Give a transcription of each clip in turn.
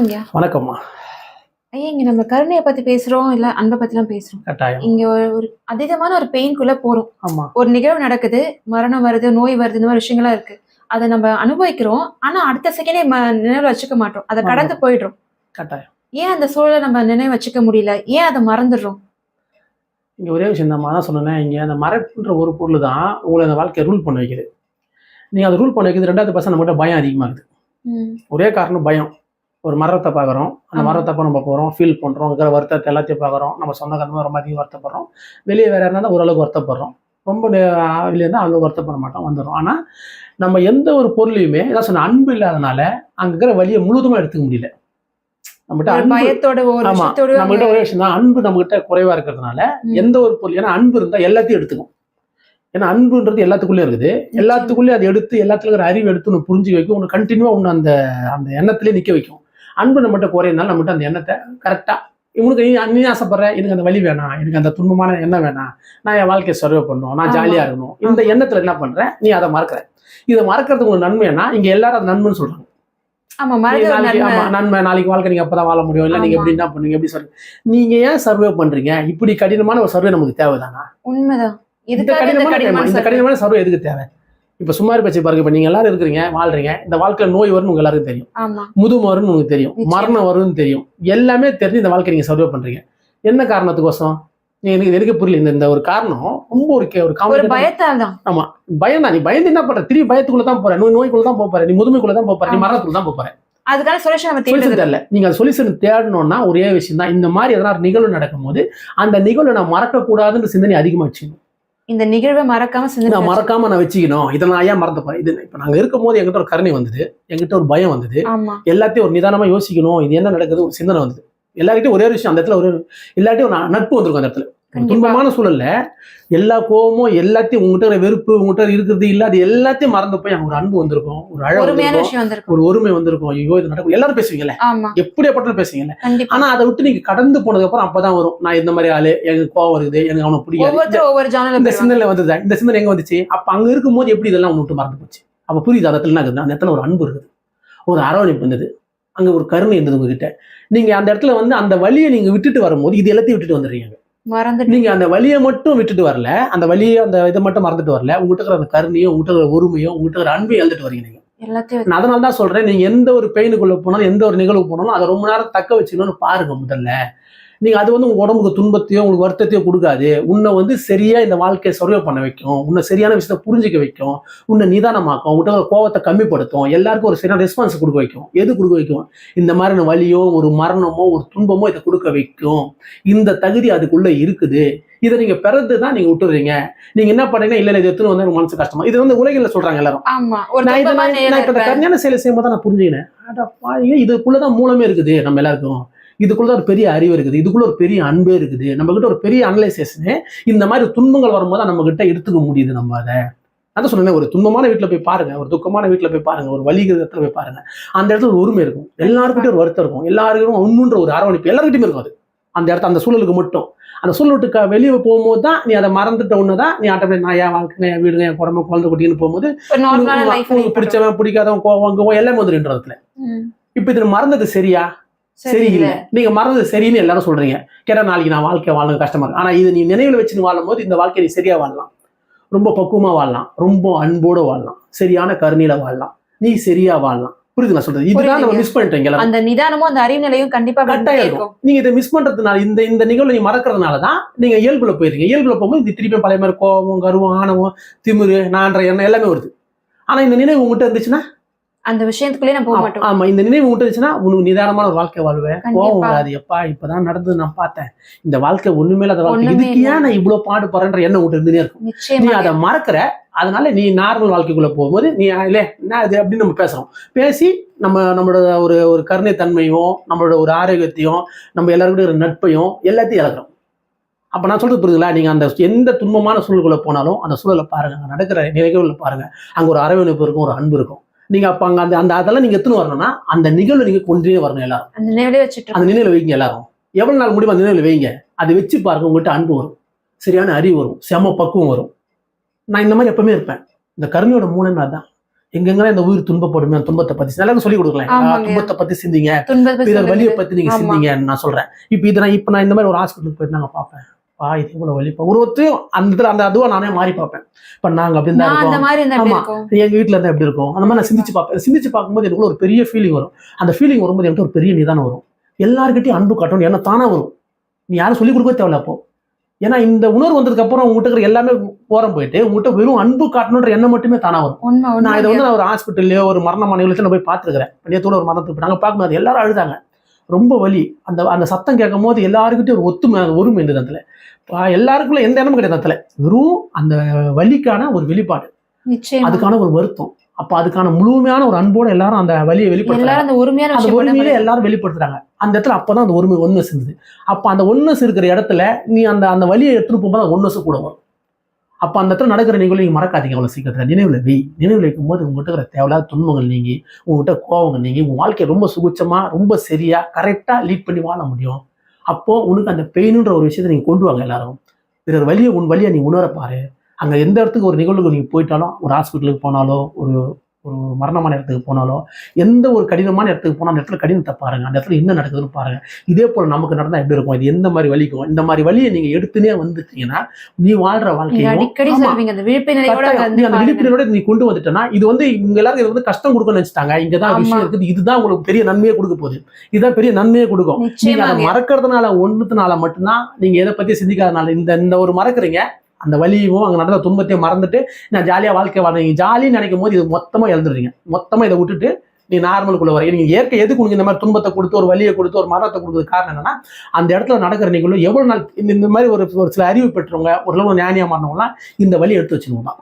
வணக்கம்யா வணக்கம்மா. ஐயா இங்க நம்ம கருணையை பத்தி பேசுறோம் இல்ல அன்பை பத்திலாம் பேசுறோம். கட்டாயம். இங்க ஒரு அதீதமான ஒரு பெயின்குள்ள போறோம். ஆமா. ஒரு நிகழ்வு நடக்குது மரணம் வருது நோய் வருது இந்த மாதிரி விஷயங்கள்லாம் இருக்கு. அதை நம்ம அனுபவிக்கிறோம் ஆனா அடுத்த செகண்டே நினைவு வச்சுக்க மாட்டோம். அதை கடந்து போயிடுறோம். கட்டாயம். ஏன் அந்த சூழலை நம்ம நினைவு வச்சுக்க முடியல? ஏன் அதை மறந்துடுறோம்? இங்க ஒரே விஷயம் தான் நான் சொன்னேன் இங்க அந்த மறைப்புன்ற ஒரு பொருள் தான் உங்களை அந்த வாழ்க்கையை ரூல் பண்ண வைக்குது. நீங்க அதை ரூல் பண்ண வைக்கிறது ரெண்டாவது பர்சன் நம்மகிட்ட பயம் அதிகமாகுது. ம், ஒரே காரணம் பயம். ஒரு மரத்தை பார்க்குறோம் அந்த. மரத்தப்ப நம்ம போகிறோம் ஃபீல் பண்ணுறோம் இருக்கிற வருத்தத்தை எல்லாத்தையும் பார்க்குறோம் நம்ம சொந்த கருமா ரொம்ப அதிகம் வருத்தப்படுறோம். வெளியே வேற இருந்தால் ஓரளவுக்கு வருத்தப்படுறோம். ரொம்ப வெளியே இருந்தால் அவ்வளோ வருத்தப்பட மாட்டோம் வந்துடும் ஆனால் நம்ம எந்த ஒரு பொருளையுமே ஏதாவது சொன்ன அன்பு இல்லாதனால அங்கே இருக்கிற வழியை முழுதுமாக எடுத்துக்க முடியல. நம்மகிட்ட ஒரு விஷயம் தான் அன்பு நம்மகிட்ட குறைவா இருக்கிறதுனால. எந்த ஒரு பொருள் ஏன்னா அன்பு இருந்தா எல்லாத்தையும் எடுத்துக்கும். ஏன்னா அன்புன்றது எல்லாத்துக்குள்ளே இருக்குது. எல்லாத்துக்குள்ளேயும் அதை எடுத்து எல்லாத்துல இருக்கிற அறிவு எடுத்து ஒன்று புரிஞ்சு வைக்கும். ஒன்று கண்டினியூவா ஒன்று அந்த அந்த எண்ணத்திலே நிக்க வைக்கும். அன்பு நம்மகிட்ட குறையினால நம்மகிட்ட அந்த எண்ணத்தை கரெக்டா இவனுக்கு நீ நீ ஆசைப்படுற எனக்கு அந்த வழி வேணாம் எனக்கு அந்த துன்பமான எண்ணம் வேணாம் நான் என் வாழ்க்கையை சர்வே பண்ணணும் நான் ஆமா. ஜாலியா இருக்கணும். இந்த எண்ணத்துல என்ன பண்ற? நீ அதை மறக்கிற. இதை மறக்கிறதுக்கு ஒரு நன்மைன்னா இங்க எல்லாரும் அது நன்மைன்னு நாளைக்கு நன்மை. நாளைக்கு வாழ்க்கை நீங்க அப்பதான் வாழ முடியும். இல்ல நீங்க. எப்படி என்ன பண்ணுவீங்க எப்படி சொல்றீங்க நீங்க ஏன் சர்வே பண்றீங்க? இப்படி கடினமான ஒரு சர்வே நமக்கு தேவைதானா? உண்மைதான். இந்த. கடினமான சர்வே எதுக்கு தேவை? இப்ப சுமார் பச்சை பாருங்க இப்ப நீங்க எல்லாரும் இருக்கிறீங்க வாழ்றீங்க இந்த வாழ்க்கையில நோய் வரும்னு உங்க எல்லாருக்கும் தெரியும். ஆமா. முதுமை வரும்னு உங்களுக்கு தெரியும். மரணம் வரும்னு தெரியும். எல்லாமே தெரிஞ்சு இந்த வாழ்க்கை நீங்க சர்வே பண்றீங்க. என்ன காரணத்துக்கோசம்? நீங்க எனக்கு எனக்கு புரியல இந்த இந்த ஒரு காரணம் ரொம்ப ஒரு ஒரு காமெடி பயத்தால் தான் பயம் தான். நீ பயந்து என்ன பண்ற? திரும்பி பயத்துக்குள்ள தான் போற. நோய் நோய்க்குள்ள தான் போற. நீ முதுமைக்குள்ள தான் போற. நீ ஆமா. மரணத்துக்குள்ள தான் போற. அதுக்கான சொல்யூஷன் நம்ம தேடுறது. தெரியல நீங்க சொல்யூஷன் தேடணும்னா ஒரே விஷயம் தான் இந்த மாதிரி எதனா நிகழ்வு நடக்கும்போது அந்த நிகழ்வை நான் மறக்க கூடாதுன்ற சிந்தனை அதிகமா வச்சுக்கணும். இந்த நிகழ்வை மறக்காம சிந்தனை நான் மறக்காம நான் வச்சுக்கணும். இதை நான் ஏன் மறந்துப்பேன் இது இப்ப நாங்க இருக்கும் போது எங்கிட்ட ஒரு கருணை வந்தது. எங்கிட்ட ஒரு பயம் வந்தது. எல்லாத்தையும் ஒரு நிதானமா யோசிக்கணும். இது என்ன நடக்குது? ஒரு சிந்தனை வந்தது. எல்லார்கிட்டயும் ஒரே ஒரு விஷயம் அந்த இடத்துல ஒரு எல்லார்ட்டையும் ஒரு நட்பு வந்திருக்கும் அந்த இடத்துல. துன்பமான சூழல்ல எல்லா கோவமும் எல்லாத்தையும் உங்ககிட்ட வெறுப்பு உங்ககிட்ட இருக்கிறது இல்லாத எல்லாத்தையும் மறந்து போய் ஒரு அன்பு வந்திருக்கும் ஒரு அழகு ஒரு ஒருமை வந்திருக்கும். ஐயோ இது நடக்கும். எல்லாரும் பேசுவீங்கல்ல? ஆமா. எப்படியாப்பட்டாலும் பேசுவீங்கல்ல? ஆனா அதை விட்டு நீங்க கடந்து போனதுக்கு அப்புறம் அப்பதான் வரும். நான் இந்த மாதிரி ஆளு எனக்கு கோவம் வருது எனக்கு அவனை பிடிக்காது. ஒவ்வொரு இந்த சிந்தனை வந்ததா இந்த சிந்தனை எங்க வந்துச்சு? அப்ப அங்க இருக்கும்போது எப்படி இதெல்லாம் ஒன்று விட்டு மறந்து போச்சு? அப்ப புரியுது? அந்த இடத்துல அந்த இடத்துல ஒரு அன்பு இருக்குது. ஒரு அரவணைப்பு இருந்தது அங்க ஒரு கருணை இருந்தது உங்ககிட்ட. நீங்க அந்த இடத்துல வந்து அந்த வழியை நீங்க விட்டுட்டு வரும்போது இது எல்லாத்தையும் விட்டுட்டு வந்துடுறீங்க மறந்துட்டு நீங்க அந்த வழியை மட்டும் விட்டுட்டு வரல அந்த வழியை அந்த இதை மட்டும் மறந்துட்டு வரல உங்ககிட்ட இருக்கிற அந்த கருணையும் உங்ககிட்ட இருக்கிற உரிமையும் உங்ககிட்ட இருக்கிற அன்பையும் எழுதிட்டு வரீங்க நீங்க. எல்லாத்தையும் அதனால தான் சொல்றேன் நீங்க எந்த ஒரு பெயினுக்குள்ள போனாலும் எந்த ஒரு நிகழ்வு போனாலும் அதை ரொம்ப நேரம் தக்க வச்சுக்கணும்னு பாருங்க முதல்ல. நீங்க அது வந்து உங்க உடம்புக்கு துன்பத்தையோ உங்களுக்கு வருத்தத்தையோ கொடுக்காது. உன்னை வந்து சரியா இந்த வாழ்க்கையை சர்வே பண்ண வைக்கும். உன்னை சரியான விஷயத்த புரிஞ்சுக்க வைக்கும். உன்னை நிதானமாக்கும். உங்கள்கிட்ட கோவத்தை கம்மிப்படுத்தும். எல்லாருக்கும் ஒரு சரியான ரெஸ்பான்ஸ் கொடுக்க வைக்கும். எது கொடுக்க வைக்கும்? இந்த மாதிரி வலியோ ஒரு மரணமோ ஒரு துன்பமோ இதை கொடுக்க வைக்கும். இந்த தகுதி அதுக்குள்ள இருக்குது. இதை நீங்க பிறந்து தான் நீங்க விட்டுறீங்க. நீங்க என்ன பண்ணீங்கன்னா இல்ல இது எத்தனை வந்து எனக்கு மனசு கஷ்டமா? இது வந்து உலகில சொல்றாங்க எல்லாரும். நான் இதை இப்ப. கல்யாண செயலை செய்யும்போது நான் புரிஞ்சுக்கினேன். இதுக்குள்ளதான் மூலமே இருக்குது நம்ம எல்லாருக்கும். இதுக்குள்ள ஒரு பெரிய அறிவு இருக்குது. இதுக்குள்ள ஒரு பெரிய அன்பே இருக்குது. நம்ம கிட்ட ஒரு பெரிய அனலைசேஷனு இந்த மாதிரி துன்பங்கள் வரும்போது நம்ம கிட்ட எடுத்துக்க முடியுது நம்ம அதை. அதான் சொன்னேன் ஒரு துன்பமான வீட்டுல போய் பாருங்க ஒரு துக்கமான வீட்டுல போய் பாருங்க ஒரு வலிக்கிற இடத்துல போய் பாருங்க. அந்த இடத்துல ஒரு உரிமை இருக்கும். எல்லாருக்கிட்டையும் ஒரு வருத்தம் இருக்கும். எல்லாருக்கும் உண்ணுன்ற ஒரு அரவணைப்பு எல்லாருக்கிட்டையும் இருக்கும் அது. அந்த இடத்த அந்த சூழலுக்கு மட்டும். அந்த சூழல் விட்டு வெளியே போகும்போது தான் நீ அதை மறந்துட்ட ஒன்று தான் நீ ஆட்டோமேட்டிக் நான் என் வாழ்க்கை என் வீடுங்க என் குடும்பம் குழந்தை குட்டின்னு போகும்போது பிடிச்சவன் பிடிக்காதவன் கோவம் கோவம் எல்லாமே வந்துருன்ற இடத்துல இப்ப இதுல மறந்தது சரியா? சரி இல்ல நீங்க மறந்தது சரின்னு எல்லாரும் சொல்றீங்க. கேட்டா நாளைக்கு நான் வாழ்க்கை வாழணும் கஷ்டமா இருக்கு. ஆனா இது நீ நினைவுல வச்சு நீ வாழும்போது இந்த வாழ்க்கை நீ சரியா வாழலாம். ரொம்ப பக்குவமா வாழலாம். ரொம்ப அன்போட வாழலாம். சரியான கருணையில வாழலாம். நீ சரியா வாழலாம். புரியுது நான் சொல்றது? இதுதான் நம்ம. மிஸ் எல்லாரும். அந்த நிதானமும் அந்த அறிவு நிலையும் கண்டிப்பா கட்டாயம் இருக்கும் நீங்க இதை மிஸ் பண்றதுனால இந்த இந்த நிகழ்வு நீ மறக்கறதுனால தான் நீங்க இயல்புல போயிருங்க இயல்புல போகும்போது இது திருப்பி பழைய மாதிரி கோபம் கருவம் ஆணவம் திமிரு நான்ற எண்ணம் எல்லாமே வருது. ஆனா இந்த நினைவு உங்ககிட்ட இருந்துச்சுன்னா அந்த விஷயத்துக்குள்ளே நம்ம போக மாட்டோம். ஆமா இந்த நினைவு உங்ககிட்ட இருந்துச்சுன்னா உனக்கு நிதானமான ஒரு வாழ்க்கை வாழ்வேன். கோவம் வராது. எப்பா இப்பதான் நடந்தது நான் பார்த்தேன். இந்த வாழ்க்கை ஒண்ணுமே இல்லாத வாழ்க்கை. இதுக்கு. ஏன் நான் இவ்வளவு பாடுபடுறேன்ற எண்ணம் உங்ககிட்ட இருந்துனே இருக்கும். நீ அதை மறக்கிற. அதனால நீ நார்மல் வாழ்க்கைக்குள்ள போகும்போது நீ இல்ல என்ன அது அப்படின்னு நம்ம பேசுறோம். பேசி நம்ம நம்மளோட ஒரு ஒரு கருணை தன்மையும் நம்மளோட ஒரு ஆரோக்கியத்தையும் நம்ம எல்லாருக்கிட்ட இருக்கிற நட்பையும் எல்லாத்தையும் இழக்கிறோம். அப்ப நான் சொல்றது புரியுதுங்களா? நீங்க அந்த எந்த துன்பமான சூழலுக்குள்ள போனாலும் அந்த சூழலை பாருங்க. அங்க நடக்கிற நிகழ்வுல பாருங்க. அங்க ஒரு அரவணைப்பு இருக்கும் ஒரு அன்பு இருக்கும். நீங்க அப்ப அங்க அந்த அந்த அதெல்லாம் நீங்க எத்தனை வரணும்னா அந்த நிகழ்வு நீங்க கொண்டே வரணும் எல்லாரும். அந்த நினைவுலயே வச்சுட்டு அந்த நினைவுல வைங்க எல்லாரும். எவ்வளவு நாள் முடியும் அந்த நினைவுல வைங்க. அதை வச்சு பாருங்க உங்ககிட்ட அன்பு வரும். சரியான அறிவு வரும். செம பக்குவம் வரும். நான் இந்த மாதிரி எப்பவுமே இருப்பேன். இந்த கருணையோட மூலமே அதான் எங்கெங்கெல்லாம் இந்த உயிர் துன்பப்படுமே துன்பத்தை பத்தி எல்லாரும் சொல்லி கொடுக்கலாம். துன்பத்தை பத்தி சிந்திங்க. பிறர். வலியை பத்தி நீங்க ஆமா. சிந்திங்கன்னு நான் சொல்றேன். இப்போ இது நான் இப்போ நான் இந்த மாதிரி ஒரு ஹாஸ்பிட்டலுக்கு போயிட்டு நாங்க பார்ப்பேன். பா இது இவ்வளவு வலிப்பா ஒரு ஒருத்தையும் அந்த இதுல அந்த அதுவா நானே மாறி பார்ப்பேன். இப்ப நாங்க அப்படி தான் இருக்கோம். ஆமா. எங்க வீட்ல இருந்தா எப்படி இருக்கும்? அந்த மாதிரி நான் சிந்திச்சு பார்ப்பேன். சிந்திச்சு பார்க்கும்போது எனக்கு ஒரு பெரிய ஃபீலிங் வரும். அந்த ஃபீலிங் வரும்போது எனக்கு ஒரு பெரிய நிதானம் வரும். எல்லாருக்கிட்டையும் அன்பு காட்டணும். என்ன தானா வரும். நீ யாரும் சொல்லிக் கொடுக்க தேவையில்ல அப்போ. ஏன்னா இந்த உணர்வு வந்ததுக்கு அப்புறம் உங்ககிட்ட இருக்கிற எல்லாமே ஓரம் போயிட்டு உங்ககிட்ட வெறும் அன்பு காட்டணுன்ற எண்ணம் மட்டுமே தானா வரும். நான் இதை வந்து நான் ஒரு ஹாஸ்பிட்டல்லையோ ஒரு மரண மாநிலத்தில் நான் போய் பார்த்துருக்கிறேன். நேத்தோட ஒரு மரணத்துக்கு நாங்கள் பார்க்கும்போது எல்லாரும் அழுதாங்க. ரொம்ப வலி. அந்த அந்த சத்தம் கேட்கும் போது எல்லாருக்கிட்டையும் ஒரு ஒத்துமை அந்த ஒருமை இருந்தது அதில். எல்லாருக்குள்ள எந்த இடமும் கிடையாது அதில். வெறும் அந்த வலிக்கான ஒரு வெளிப்பாடு. அதுக்கான ஒரு வருத்தம். அப்போ அதுக்கான முழுமையான ஒரு அன்போட எல்லாரும் அந்த வலியை வெளிப்படுத்துறாங்க. எல்லாரும் அந்த உரிமையான அந்த ஒருமையிலே எல்லாரும் வெளிப்படுத்துறாங்க. அந்த இடத்துல அப்பதான் அந்த ஒருமை ஒன்னஸ் இருந்தது. அப்போ அந்த ஒன்னஸ் இருக்கிற இடத்துல நீ அந்த அந்த வலியை எடுத்துட்டு போகும்போது அந்த ஒன்னஸ் கூட வரும். அப்போ அந்த இடத்துல நடக்கிற நிகழ்வு நீங்கள் மறக்காதீங்க அவ்வளோ சீக்கிரத்தில். நினைவில் வை. நினைவில் வைக்கும் போது உங்ககிட்ட இருக்கிற தேவையில்லாத துன்பங்கள் நீங்கி உங்கள்கிட்ட கோவங்கள் நீங்கி உங்கள் வாழ்க்கையை ரொம்ப சுகுச்சமாக ரொம்ப சரியாக கரெக்டாக லீட் பண்ணி வாழ முடியும். அப்போது உனக்கு அந்த பெயினுன்ற ஒரு விஷயத்தை நீங்கள் கொண்டு வாங்க எல்லாரும். பிறர் வழியை உன் வழியை நீ உணர பாரு. எந்த இடத்துக்கு ஒரு நிகழ்வுக்கு நீங்கள் போயிட்டாலும் ஒரு ஹாஸ்பிட்டலுக்கு போனாலோ ஒரு ஒரு மரணமான இடத்துக்கு போனாலோ எந்த ஒரு கடினமான இடத்துக்கு போனால் அந்த இடத்துல கடினத்தை பாருங்க. அந்த இடத்துல என்ன நடக்குதுன்னு பாருங்க. இதே போல் நமக்கு நடந்தா எப்படி இருக்கும்? இது எந்த மாதிரி வலிக்கும்? இந்த மாதிரி வலியை நீங்க எடுத்துனே வந்துட்டீங்கன்னா நீ வாழ்ற நீங்க வாழ்க்கையும் அடிக்கடி அந்த. விழிப்புணர்வோட நீ கொண்டு வந்துட்டேன்னா இது வந்து இவங்க எல்லாரும் இது வந்து கஷ்டம் கொடுக்கணும்னு நினைச்சிட்டாங்க. இங்கதான். விஷயம் இருக்குது. இதுதான் உங்களுக்கு பெரிய நன்மையை கொடுக்க போகுது. இதுதான் பெரிய நன்மையை கொடுக்கும். நீங்க அதை மறக்கிறதுனால ஒண்ணுத்துனால மட்டும்தான் நீங்க எதை பத்தி சிந்திக்காதனால இந்த இந்த ஒரு மறக்கறீங்க. அந்த வலியும் அங்க நடந்த துன்பத்தையும் மறந்துட்டு நான் ஜாலியா வாழ்க்கை வாழ நீங்க ஜாலின்னு நினைக்கும் போது இது மொத்தமா இழந்துடுறீங்க மொத்தமா இதை விட்டுட்டு நீ நார்மலுக்குள்ள வர நீங்க இயற்கை எதுக்கு உனக்கு இந்த மாதிரி துன்பத்தை கொடுத்து ஒரு வலியை கொடுத்து ஒரு மரணத்தை கொடுக்குறது காரணம் என்னன்னா அந்த இடத்துல நடக்கிற நிகழ்வு எவ்வளவு நாள் இந்த மாதிரி ஒரு ஒரு சில அறிவு பெற்றவங்க ஒரு அளவு ஞானியா மாறினவங்களாம் இந்த வலி எடுத்து வச்சுக்கணும் தான்.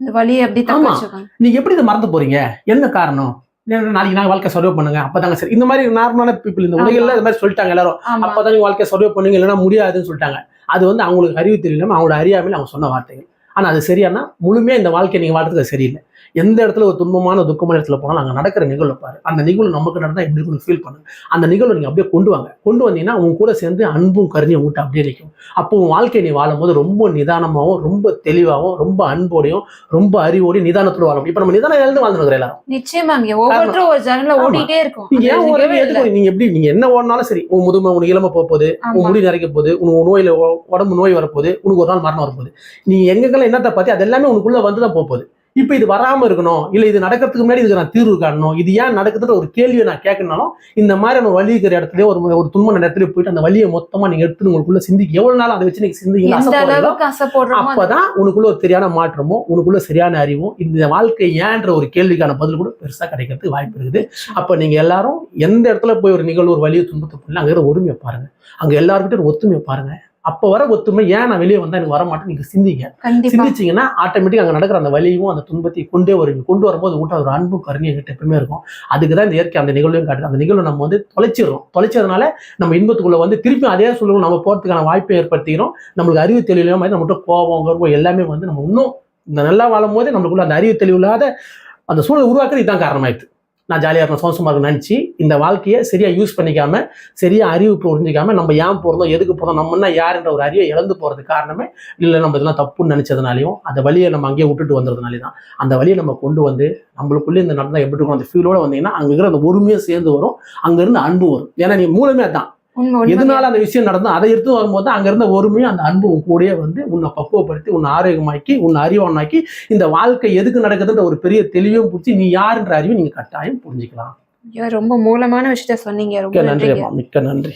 இந்த வழியை அப்படி ஆமா. வச்சுக்கோங்க நீங்க எப்படி இதை மறந்து போறீங்க? என்ன காரணம்? நாளைக்கு நாங்க வாழ்க்கை சர்வே பண்ணுங்க. அப்பதாங்க சரி. இந்த மாதிரி நார்மலான பீப்புள் இந்த உலகில் இந்த மாதிரி சொல்லிட்டாங்க எல்லாரும். அப்பதான் நீங்க வாழ்க்கையை சர்வே பண்ணுங்க இல்லைன்னா முடியாதுன்னு சொல்லிட்டாங்க. அது வந்து அவங்களுக்கு அறிவு தெரியலாம அவங்களோட அறியாமையில் அவங்க சொன்ன வார்த்தைகள். ஆனா அது சரியானா முழுமையா இந்த வாழ்க்கையை நீங்க வாழ்றதுக்கு சரியில்லை. எந்த இடத்துல ஒரு துன்பமான துக்கமான இடத்துல போனாலும் அங்க நடக்கிற நிகழ்வு பாரு. அந்த நிகழ்வு நமக்கு நடந்தா எப்படி இருக்குன்னு ஃபீல் பண்ணுங்க அந்த நிகழ்வு நீங்க அப்படியே கொண்டு வாங்க. கொண்டு வந்தீங்கன்னா உங்க கூட சேர்ந்து அன்பும் கருணையும் ஊட்ட அப்படியே நிற்கும் அப்போ உன் வாழ்க்கையை நீ வாழும்போது ரொம்ப நிதானமாகவும் ரொம்ப தெளிவாகவும் ரொம்ப அன்போடையும் ரொம்ப அறிவோடையும் நிதானத்தோட வாழும் இப்போ நம்ம நிதானம் இழந்து வாழ்ந்துருக்கிற எல்லாரும். நிச்சயமாங்க ஒவ்வொருத்தரும் ஒரு ஜன்னல ஆமா. ஓடிட்டே இருக்கும். நீங்க ஏன் ஒரு நீங்க எப்படி நீங்க என்ன ஓடினாலும் சரி உன் முதுமை உனக்கு இளம போக போகுது உன். முடி நிறைக்க போகுது உனக்கு நோயில உடம்பு நோய் வரப்போகுது உனக்கு ஒரு நாள் மரணம் வரப்போகுது நீ எங்கெங்கெல்லாம் என்னத்தை பார்த்து அது எல்லாமே உனக்குள்ள வந்து தான் போகுது. இப்போ இது வராம இருக்கணும் இல்ல இது நடக்கிறதுக்கு முன்னாடி இதுக்கு நான் தீர்வு காணணும் இது ஏன் நடக்குதுன்ற ஒரு கேள்வியை நான் கேட்கணும்னாலும் இந்த மாதிரியான ஒரு வலி இருக்கிற இடத்துல ஒரு ஒரு துன்ப இடத்துல போயிட்டு அந்த வலியை மொத்தமா நீங்க எடுத்து உங்களுக்குள்ள சிந்திக்க எவ்வளவு நாள் அதை வச்சு நீங்க சிந்திங்க எந்த அளவுக்கு ஆசைப்படுறோமோ அந்த- அப்பதான் உனக்குள்ள ஒரு சரியான மாற்றமும் உனக்குள்ள சரியான அறிவும் இந்த வாழ்க்கை ஏன்ற ஒரு கேள்விக்கான பதில் கூட பெருசா கிடைக்கிறதுக்கு வாய்ப்பு இருக்குது. அப்ப நீங்க எல்லாரும் எந்த இடத்துல போய் ஒரு நிகழ்வு ஒரு வலியை துன்பத்தை பண்ணல அங்க ஒருமையை பாருங்க. அங்க எல்லாருக்கிட்ட ஒரு ஒத்துமையை பாருங்க. அப்ப வர ஒத்துமை ஏன் நான் வெளியே வந்தா எனக்கு வர மாட்டேன் நீங்க சிந்திங்க. சிந்திச்சீங்கன்னா ஆட்டோமேட்டிக் அங்க நடக்கிற அந்த வலியும் அந்த துன்பத்தையும் கொண்டே வருவீங்க. கொண்டு வரும்போது உங்கள்கிட்ட ஒரு அன்பும் கருணையும் எங்கிட்ட எப்பவுமே இருக்கும். அதுக்கு தான் இந்த இயற்கை அந்த நிகழ்வையும் காட்டுது. அந்த நிகழ்வு நம்ம வந்து தொலைச்சிடுறோம். தொலைச்சதுனால நம்ம இன்பத்துக்குள்ள வந்து திருப்பி அதே சூழல் நம்ம போறதுக்கான வாய்ப்பை ஏற்படுத்திக்கிறோம். நம்மளுக்கு அறிவு தெளிவு மாதிரி நம்மகிட்ட கோபம் கர்வம் எல்லாமே வந்து நம்ம இன்னும் இந்த நல்லா வாழும் போதே நம்மளுக்குள்ள அந்த அறிவு தெளிவு இல்லாத அந்த சூழலை உருவாக்குறது இதுதான் காரணமாயிடுது. நான் ஜாலியாக இருக்கணும் சோசமாக இருக்கணும் நினச்சி இந்த வாழ்க்கையை சரியாக யூஸ் பண்ணிக்காம சரியாக அறிவு புரிஞ்சிக்காமல் நம்ம ஏன் போகிறோம் எதுக்கு போகிறோம் நம்மன்னா யாருன்ற ஒரு அறிவை இழந்து போகிறதுக்கு காரணமே இல்லை நம்ம இதெல்லாம் தப்புன்னு நினச்சதுனாலையும் அந்த வழியை நம்ம அங்கேயே விட்டுட்டு வந்ததுனாலே தான். அந்த வழியை நம்ம கொண்டு வந்து நம்மளுக்குள்ளே இந்த நடந்தால் எப்படி இருக்கும் அந்த ஃபீலோடு வந்தீங்கன்னா அங்கே இருக்கிற அந்த ஒருமையாக சேர்ந்து வரும் அங்கேருந்து அன்பு வரும். ஏன்னா நீ மூலமே அதான். எதனால அந்த விஷயம் நடந்தோ அதை எடுத்து வரும்போது அங்க இருந்த ஒருமையும் அந்த அன்பு உன் கூடயே வந்து உன்னை பக்குவப்படுத்தி உன்னை ஆரோக்கியமாக்கி உன்னை அறிவானாக்கி இந்த வாழ்க்கை எதுக்கு நடக்குதுன்ற ஒரு பெரிய தெளிவையும் பிடிச்சி நீ யாருன்ற அறிவை நீங்க கட்டாயம் புரிஞ்சுக்கலாம். ரொம்ப மூலமான விஷயத்த சொன்னீங்க. ரொம்ப நன்றி மிக்க நன்றி.